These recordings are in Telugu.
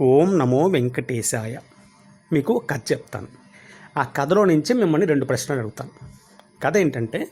ఓం నమో వెంకటేశాయ. మీకు కథ చెప్తాను. ఆ కథలో నుంచి మిమ్మల్ని రెండు ప్రశ్నలు అడుగుతాను. కథ ఏంటంటే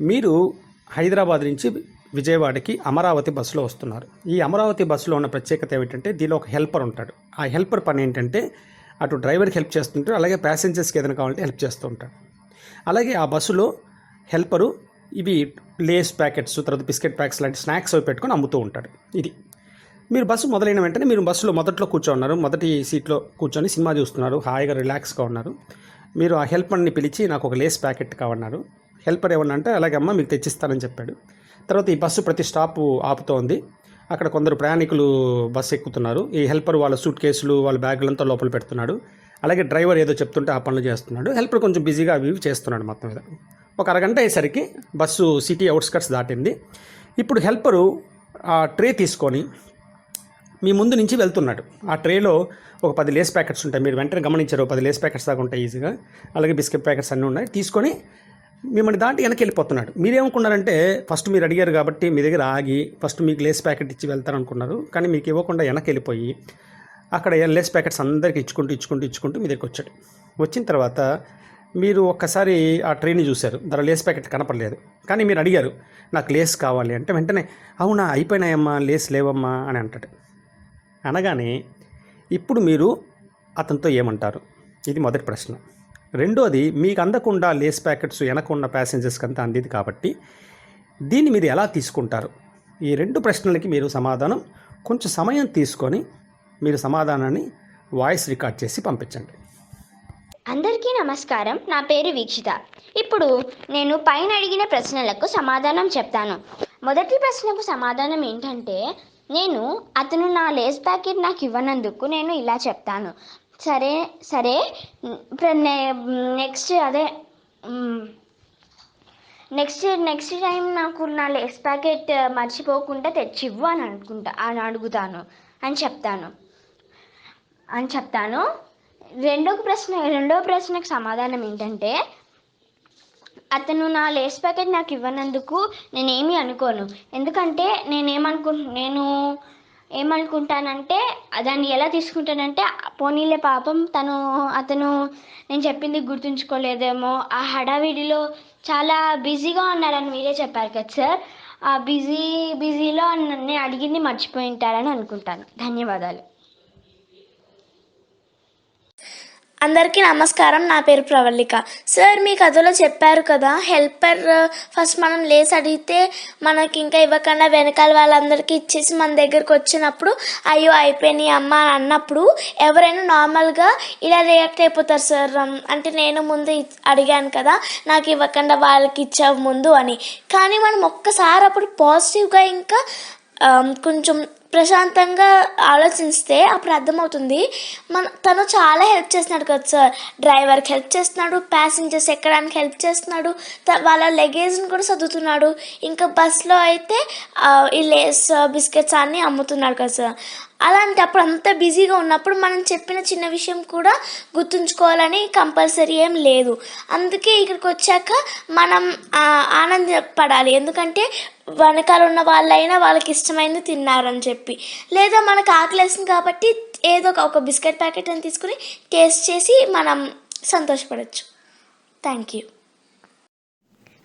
మీరు హైదరాబాద్ నుంచి విజయవాడకి అమరావతి బస్సులో వస్తున్నారు. ఈ అమరావతి బస్సులో ఉన్న ప్రత్యేకత ఏమిటంటే దీనిలో ఒక హెల్పర్ ఉంటాడు. ఆ హెల్పర్ పని ఏంటంటే అటు డ్రైవర్కి హెల్ప్ చేస్తుంటాడు అలాగే ప్యాసింజర్స్కి ఏదైనా కావాలంటే హెల్ప్ చేస్తూ ఉంటాడు. అలాగే ఆ బస్సులో హెల్పరు ఇవి లేస్ ప్యాకెట్స్ తర్వాత బిస్కెట్ ప్యాక్స్ లాంటి స్నాక్స్ అవి పెట్టుకొని అమ్ముతూ ఉంటాడు. ఇది మీరు బస్సు మొదలైన వెంటనే మీరు బస్సులో మొదట్లో కూర్చోన్నారు. మొదటి సీట్లో కూర్చొని సినిమా చూస్తున్నారు. హాయిగా రిలాక్స్గా ఉన్నారు. మీరు ఆ హెల్పర్ని పిలిచి నాకు ఒక లేస్ ప్యాకెట్ కావన్నారు. హెల్పర్ ఏమన్నా అంటే అలాగే అమ్మ మీకు తెచ్చిస్తానని చెప్పాడు. తర్వాత ఈ బస్సు ప్రతి స్టాప్ ఆపుతోంది. అక్కడ కొందరు ప్రయాణికులు బస్సు ఎక్కుతున్నారు. ఈ హెల్పర్ వాళ్ళ సూట్ కేసులు వాళ్ళ బ్యాగులంతా లోపల పెడుతున్నాడు. అలాగే డ్రైవర్ ఏదో చెప్తుంటే ఆ పనులు చేస్తున్నాడు. హెల్పర్ కొంచెం బిజీగా అవి ఇవి చేస్తున్నాడు మొత్తం మీద. ఒక అరగంట అయ్యేసరికి బస్సు సిటీ అవుట్స్కట్స్ దాటింది. ఇప్పుడు హెల్పరు ఆ ట్రే తీసుకొని మీ ముందు నుంచి వెళ్తున్నాడు. ఆ ట్రేలో ఒక పది లేస్ ప్యాకెట్స్ ఉంటాయి. మీరు వెంటనే గమనించారు పది లేస్ ప్యాకెట్స్ దాకా ఉంటాయి ఈజీగా. అలాగే బిస్కెట్ ప్యాకెట్స్ అన్నీ ఉన్నాయి. తీసుకొని మిమ్మల్ని దాటి వెనక్కి వెళ్ళిపోతున్నాడు. మీరేమనుకున్నారంటే ఫస్ట్ మీరు అడిగారు కాబట్టి మీ దగ్గర ఆగి ఫస్ట్ మీకు లేస్ ప్యాకెట్ ఇచ్చి వెళ్తారనుకున్నారు. కానీ మీకు ఇవ్వకుండా వెనక్కి వెళ్ళిపోయి అక్కడ లేస్ ప్యాకెట్స్ అందరికి ఇచ్చుకుంటూ ఇచ్చుకుంటూ ఇచ్చుకుంటూ మీ దగ్గరికి వచ్చాడు. వచ్చిన తర్వాత మీరు ఒక్కసారి ఆ ట్రైన్ చూశారు. దాని లేస్ ప్యాకెట్ కనపడలేదు. కానీ మీరు అడిగారు నాకు లేస్ కావాలి అంటే వెంటనే అవునా అయిపోయినాయమ్మా లేస్ లేవమ్మా అని అంటాడు. అనగానే ఇప్పుడు మీరు అతనితో ఏమంటారు? ఇది మొదటి ప్రశ్న. రెండోది మీకు అందకుండా లేస్ ప్యాకెట్స్ వెనకున్న ప్యాసింజర్స్కి అంతా అందింది కాబట్టి దీన్ని మీరు ఎలా తీసుకుంటారు? ఈ రెండు ప్రశ్నలకి మీరు సమాధానం కొంచెం సమయం తీసుకొని మీరు సమాధానాన్ని వాయిస్ రికార్డ్ చేసి పంపించండి. అందరికీ నమస్కారం. నా పేరు వీక్షిత. ఇప్పుడు నేను పైన అడిగిన ప్రశ్నలకు సమాధానం చెప్తాను. మొదటి ప్రశ్నకు సమాధానం ఏంటంటే నేను అతను నా లేస్ ప్యాకెట్ నాకు ఇవ్వనందుకు నేను ఇలా చెప్తాను. సరే సరే నెక్స్ట్ అదే నెక్స్ట్ నెక్స్ట్ టైం నాకు నా లేస్ ప్యాకెట్ మర్చిపోకుండా తెచ్చివ్వు అని అనుకుంటా అని అడుగుతాను అని చెప్తాను అని చెప్తాను. రెండో ప్రశ్న రెండో ప్రశ్నకు సమాధానం ఏంటంటే అతను నా లేస్ ప్యాకెట్ నాకు ఇవ్వనందుకు నేనేమి అనుకోను. ఎందుకంటే నేనేమనుకు నేను ఏమనుకుంటానంటే దాన్ని ఎలా తీసుకుంటానంటే పోనీలే పాపం తను అతను నేను చెప్పింది గుర్తుంచుకోలేదేమో. ఆ హడావిడిలో చాలా బిజీగా ఉన్నారని మీరే చెప్పారు కదా సార్. ఆ బిజీ బిజీలో నన్ను అడిగింది మర్చిపోయి ఉంటారని అనుకుంటాను. ధన్యవాదాలు. అందరికీ నమస్కారం. నా పేరు ప్రవళిక సార్ మీ కథలో చెప్పారు కదా హెల్పర్ ఫస్ట్ మనం లేస్ అడిగితే మనకి ఇంకా ఇవ్వకుండా వెనకాల వాళ్ళందరికీ ఇచ్చేసి మన దగ్గరకు వచ్చినప్పుడు అయ్యో అయిపోయినాయి అమ్మ అని అన్నప్పుడు ఎవరైనా నార్మల్గా ఇలా రియాక్ట్ అయిపోతారు సార్. అంటే నేను ముందు అడిగాను కదా నాకు ఇవ్వకుండా వాళ్ళకి ఇచ్చావు ముందు అని. కానీ మనం ఒక్కసారి అప్పుడు పాజిటివ్గా ఇంకా కొంచెం ప్రశాంతంగా ఆలోచిస్తే అప్పుడు అర్థమవుతుంది. మన తను చాలా హెల్ప్ చేస్తున్నాడు కదా సార్. డ్రైవర్కి హెల్ప్ చేస్తున్నాడు ప్యాసింజర్స్ ఎక్కడానికి హెల్ప్ చేస్తున్నాడు త- వాళ్ళ లగేజ్ని కూడా చదువుతున్నాడు ఇంకా బస్లో అయితే ఈ లేస్ బిస్కెట్స్ అన్నీ అమ్ముతున్నాడు కదా సార్. అలాంటప్పుడు అంత బిజీగా ఉన్నప్పుడు మనం చెప్పిన చిన్న విషయం కూడా గుర్తుంచుకోవాలని కంపల్సరీ ఏం లేదు. అందుకే ఇక్కడికి వచ్చాక మనం ఆనందపడాలి. ఎందుకంటే వెనకాల ఉన్న వాళ్ళైనా వాళ్ళకి ఇష్టమైంది తిన్నారని చెప్పి. లేదా మనకు ఆకలేసింది కాబట్టి ఏదో ఒక- ఒక బిస్కెట్ ప్యాకెట్ అని తీసుకుని టేస్ట్ చేసి మనం సంతోషపడచ్చు. Thank you.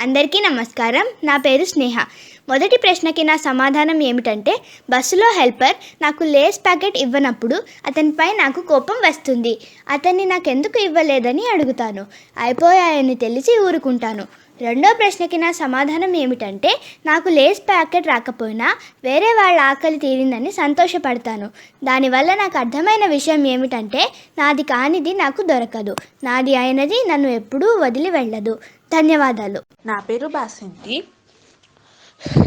అందరికీ నమస్కారం. నా పేరు స్నేహ. మొదటి ప్రశ్నకి నా సమాధానం ఏమిటంటే బస్సులో హెల్పర్ నాకు లేస్ ప్యాకెట్ ఇవ్వనప్పుడు అతనిపై నాకు కోపం వస్తుంది. అతన్ని నాకెందుకు ఇవ్వలేదని అడుగుతాను. అయిపోయాయని తెలిసి ఊరుకుంటాను. రెండో ప్రశ్నకి నా సమాధానం ఏమిటంటే నాకు లేస్ ప్యాకెట్ రాకపోయినా వేరే వాళ్ళ ఆకలి తీరిందని సంతోషపడతాను. దానివల్ల నాకు అర్థమైన విషయం ఏమిటంటే నాది కానిది నాకు దొరకదు. నాది అయినది నన్ను ఎప్పుడూ వదిలి వెళ్ళదు. ధన్యవాదాలు. నా పేరు బాసంతి.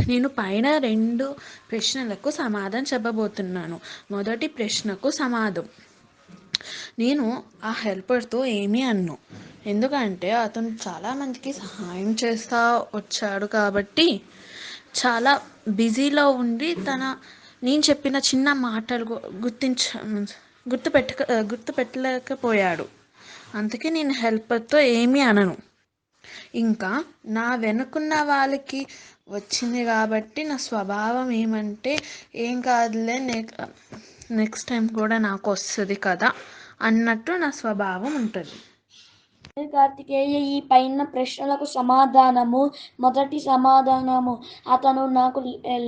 నేను పైన రెండు ప్రశ్నలకు సమాధానం చెప్పబోతున్నాను. మొదటి ప్రశ్నకు సమాధం. నేను ఆ హెల్పర్తో ఏమీ అన్ను. ఎందుకంటే అతను చాలా మందికి సహాయం చేస్తూ వచ్చాడు కాబట్టి చాలా బిజీలో ఉండి తన నేను చెప్పిన చిన్న మాటలు గుర్తించ గుర్తుపెట్టక గుర్తుపెట్టలేకపోయాడు. అందుకే నేను హెల్పర్తో ఏమీ అనను. ఇంకా నా వెనుకున్న వాళ్ళకి వచ్చింది కాబట్టి నా స్వభావం ఏమంటే ఏం కాదులే నే నెక్స్ట్ టైం కూడా నాకు వస్తుంది కదా అన్నట్టు నా స్వభావం ఉంటుంది. కార్తికేయ ఈ పైన ప్రశ్నలకు సమాధానము మొదటి సమాధానము. అతను నాకు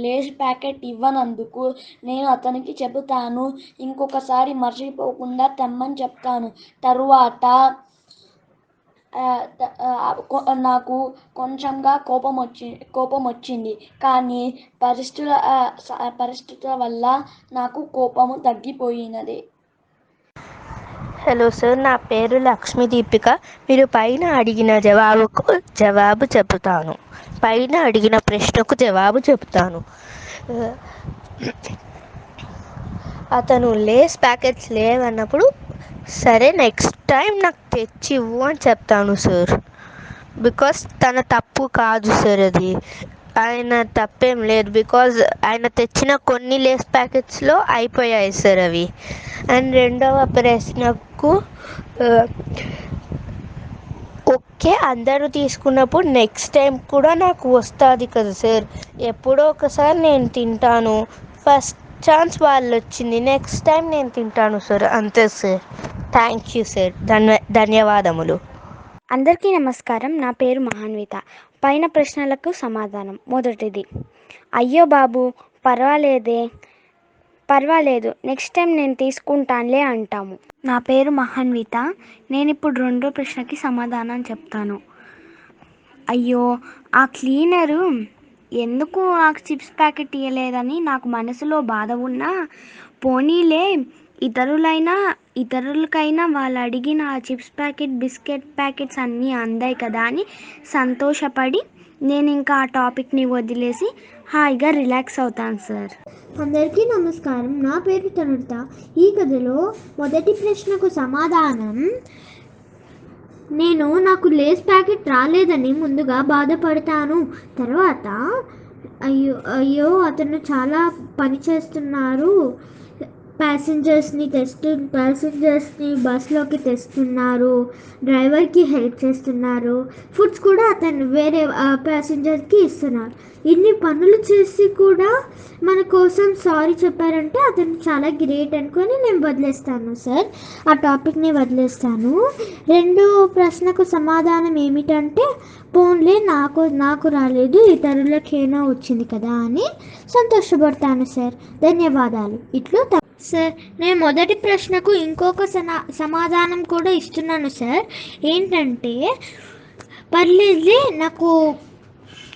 లేస్ ప్యాకెట్ ఇవ్వనందుకు నేను అతనికి చెబుతాను. ఇంకొకసారి మర్చిపోకుండా తెమ్మని చెప్తాను. తరువాత నాకు కొంచెంగా కోపం వచ్చి కోపం వచ్చింది. కానీ పరిస్థితుల పరిస్థితుల వల్ల నాకు కోపము తగ్గిపోయినది. హలో సార్ నా పేరు లక్ష్మీ దీపిక. మీరు పైన అడిగిన జవాబుకు జవాబు చెబుతాను. పైన అడిగిన ప్రశ్నకు జవాబు చెబుతాను. అతను లేస్ ప్యాకెట్స్ లేవన్నప్పుడు సరే నెక్స్ట్ టైం నాకు తెచ్చి ఇవ్వు అని చెప్తాను సార్ బికాస్ తన తప్పు కాదు సార్ అది. ఆయన తప్పేం లేదు. బికాజ్ ఆయన తెచ్చిన కొన్ని లేస్ ప్యాకెట్స్లో అయిపోయాయి సార్ అవి. అండ్ రెండవ ప్రశ్నకు ఓకే అందరూ తీసుకున్నప్పుడు నెక్స్ట్ టైం కూడా నాకు వస్తుంది కదా సార్ ఎప్పుడో ఒకసారి నేను తింటాను. ఫస్ట్ ఛాన్స్ వాళ్ళు వచ్చింది నెక్స్ట్ టైం నేను తింటాను సార్ అంతే సార్ థ్యాంక్ యూ సార్ ధన్య ధన్యవాదములు. అందరికీ నమస్కారం. నా పేరు మహాన్విత. పైన ప్రశ్నలకు సమాధానం. మొదటిది. అయ్యో బాబు పర్వాలేదే పర్వాలేదు. నెక్స్ట్ టైం నేను తీసుకుంటానులే అంటాము. నా పేరు మహాన్విత. నేను ఇప్పుడు రెండో ప్రశ్నకి సమాధానం చెప్తాను. అయ్యో ఆ క్లీనరు ఎందుకు నాకు చిప్స్ ప్యాకెట్ ఇవ్వలేదని నాకు మనసులో బాధ ఉన్నా పోనీలే ఇతరులైనా ఇతరులకైనా వాళ్ళు అడిగిన ఆ చిప్స్ ప్యాకెట్ బిస్కెట్ ప్యాకెట్స్ అన్నీ అందాయి కదా అని సంతోషపడి నేను ఇంకా ఆ టాపిక్ని వదిలేసి హాయిగా రిలాక్స్ అవుతాను సార్. అందరికీ నమస్కారం. నా పేరు తనుత. ఈ కథలో మొదటి ప్రశ్నకు సమాధానం. నేను నాకు లేస్ ప్యాకెట్ రాలేదని ముందుగా బాధపడతాను. తర్వాత అయ్యో అయ్యో అతను చాలా పని చేస్తున్నారు. ప్యాసింజర్స్ని తెస్తు ప్యాసింజర్స్ని బస్లోకి తెస్తున్నారు. డ్రైవర్కి హెల్ప్ చేస్తున్నారు. ఫుడ్స్ కూడా అతను వేరే ప్యాసింజర్కి ఇస్తున్నారు. ఇన్ని పనులు చేసి కూడా మన కోసం సారీ చెప్పారంటే అతను చాలా గ్రేట్ అనుకొని నేను వదిలేస్తాను సార్. ఆ టాపిక్ని వదిలేస్తాను. రెండో ప్రశ్నకు సమాధానం ఏమిటంటే పోన్లే నాకు నాకు రాలేదు ఇతరులకైనా వచ్చింది కదా అని సంతోషపడతాను సార్. ధన్యవాదాలు. ఇట్లు సార్ నేను మొదటి ప్రశ్నకు ఇంకొక సమాధానం కూడా ఇస్తున్నాను సార్. ఏంటంటే పర్లేదు నాకు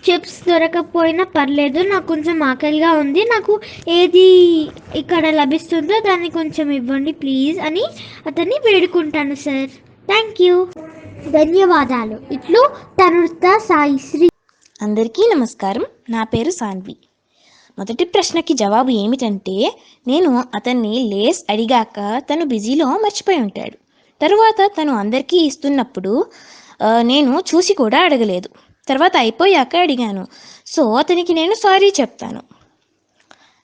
చిప్స్ దొరకకపోయినా పర్లేదు నాకు కొంచెం ఆకలిగా ఉంది నాకు ఏది ఇక్కడ లభిస్తుందో దాన్ని కొంచెం ఇవ్వండి ప్లీజ్ అని అతన్ని వేడుకుంటాను సార్. Thank you. ధన్యవాదాలు. ఇట్లు తనుత సాయిశ్రీ అందరికీ నమస్కారం. నా పేరు సాన్వి. మొదటి ప్రశ్నకి జవాబు ఏమిటంటే నేను అతన్ని లేస్ అడిగాక తను బిజీలో మర్చిపోయి ఉంటాడు. తరువాత తను అందరికీ ఇస్తున్నప్పుడు నేను చూసి కూడా అడగలేదు. తర్వాత అయిపోయాక అడిగాను. సో అతనికి నేను సారీ చెప్తాను.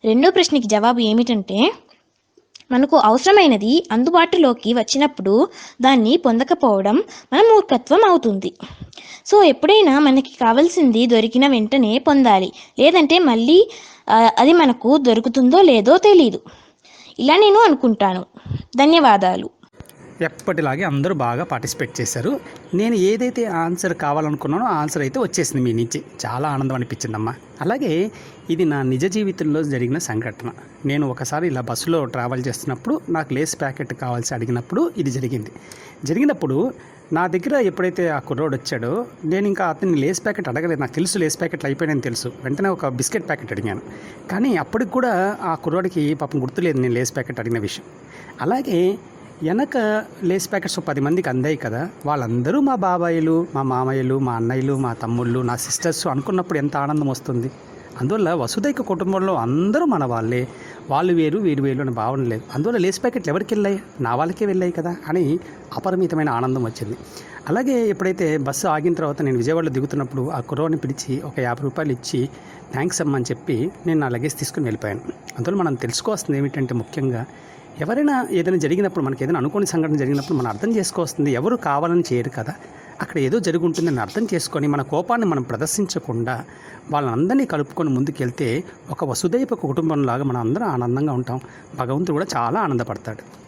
రెండో ప్రశ్నకి జవాబు ఏమిటంటే మనకు అవసరమైనది అందుబాటులోకి వచ్చినప్పుడు దాన్ని పొందకపోవడం మన మూర్ఖత్వం అవుతుంది. సో ఎప్పుడైనా మనకి కావాల్సింది దొరికిన వెంటనే పొందాలి. లేదంటే మళ్ళీ అది మనకు దొరుకుతుందో లేదో తెలీదు. ఇలా నేను అనుకుంటాను. ధన్యవాదాలు. ఎప్పటిలాగే అందరూ బాగా పార్టిసిపేట్ చేశారు. నేను ఏదైతే ఆన్సర్ కావాలనుకున్నానో ఆన్సర్ అయితే వచ్చేసింది మీ నుంచి. చాలా ఆనందం అనిపించిందమ్మా. అలాగే ఇది నా నిజ జీవితంలో జరిగిన సంఘటన. నేను ఒకసారి ఇలా బస్సులో ట్రావెల్ చేస్తున్నప్పుడు నాకు లేస్ ప్యాకెట్ కావాల్సి అడిగినప్పుడు ఇది జరిగింది. జరిగినప్పుడు నా దగ్గర ఎప్పుడైతే ఆ కుర్రోడు వచ్చాడో నేను ఇంకా అతన్ని లేస్ ప్యాకెట్ అడగలేదు. నాకు తెలుసు లేస్ ప్యాకెట్లు అయిపోయినాయని తెలుసు. వెంటనే ఒక బిస్కెట్ ప్యాకెట్ అడిగాను. కానీ అప్పటికి కూడా ఆ కుర్రోడికి పాపం గుర్తులేదు నేను లేస్ ప్యాకెట్ అడిగిన విషయం. అలాగే వెనక లేస్ ప్యాకెట్స్ పది మందికి అందాయి కదా. వాళ్ళందరూ మా బాబాయిలు మా మామయ్యలు మా అన్నయ్యలు మా తమ్ముళ్ళు నా సిస్టర్స్ అనుకున్నప్పుడు ఎంత ఆనందం వస్తుంది. అందువల్ల వసుదైక కుటుంబంలో అందరూ మన వాళ్ళే. వాళ్ళు వేరు వీరు వేరు అని భావన లేదు. అందువల్ల లేస్ ప్యాకెట్లు ఎవరికి వెళ్ళాయి? నా వాళ్ళకే వెళ్ళాయి కదా అని అపరిమితమైన ఆనందం వచ్చింది. అలాగే ఎప్పుడైతే బస్సు ఆగిన తర్వాత నేను విజయవాడలో దిగుతున్నప్పుడు ఆ కుర్రోని పిలిచి ఒక యాభై రూపాయలు ఇచ్చి థ్యాంక్స్ అమ్మని అని చెప్పి నేను నా లగేజ్ తీసుకుని వెళ్ళిపోయాను. అందువల్ల మనం తెలుసుకోవాల్సింది ఏమిటంటే ముఖ్యంగా ఎవరైనా ఏదైనా జరిగినప్పుడు మనకి ఏదైనా అనుకోని సంఘటన జరిగినప్పుడు మనం అర్థం చేసుకోవాల్సింది ఎవరు కావాలని చేయరు కదా. అక్కడ ఏదో జరిగి ఉంటుందని అర్థం చేసుకొని మన కోపాన్ని మనం ప్రదర్శించకుండా వాళ్ళందరినీ కలుపుకొని ముందుకెళ్తే ఒక వసుదైప కుటుంబంలాగా మనం అందరం ఆనందంగా ఉంటాం. భగవంతుడు కూడా చాలా ఆనందపడతాడు.